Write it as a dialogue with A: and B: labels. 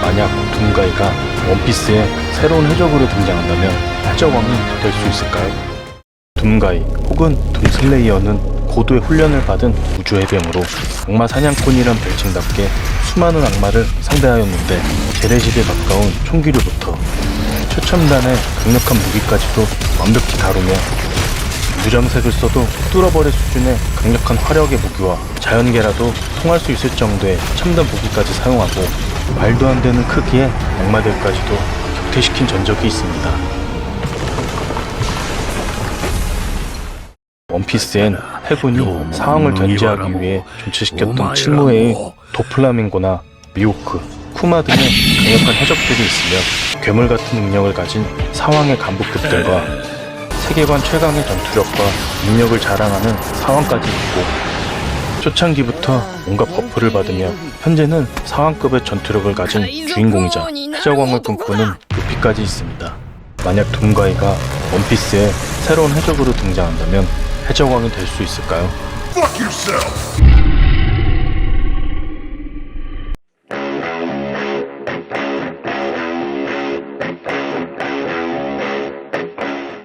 A: 만약 둠가이가 원피스의 새로운 해적으로 등장한다면 해적왕이 될 수 있을까요? 둠가이 혹은 둠슬레이어는 고도의 훈련을 받은 우주 해병으로 악마 사냥꾼이란 별칭답게 수많은 악마를 상대하였는데 재래식에 가까운 총기류부터 최첨단의 강력한 무기까지도 완벽히 다루며 무장색을 써도 뚫어버릴 수준의 강력한 화력의 무기와 자연계라도 통할 수 있을 정도의 첨단 무기까지 사용하고 말도 안 되는 크기의 악마들까지도 격퇴시킨 전적이 있습니다. 원피스엔 해군이 상황을 견제하기 위해 존치시켰던 칠무회의 도플라밍고나 미호크, 쿠마 등의 강력한 해적들이 있으며 괴물 같은 능력을 가진 사왕의 간부급들과 세계관 최강의 전투력과 능력을 자랑하는 사왕까지 있고 초창기부터 온갖 버프를 받으며 현재는 사왕급의 전투력을 가진 주인공이자 해적왕을 꿈꾸는 루피까지 있습니다. 만약 둠가이가 원피스에 새로운 해적으로 등장한다면 해적왕이 될 수 있을까요?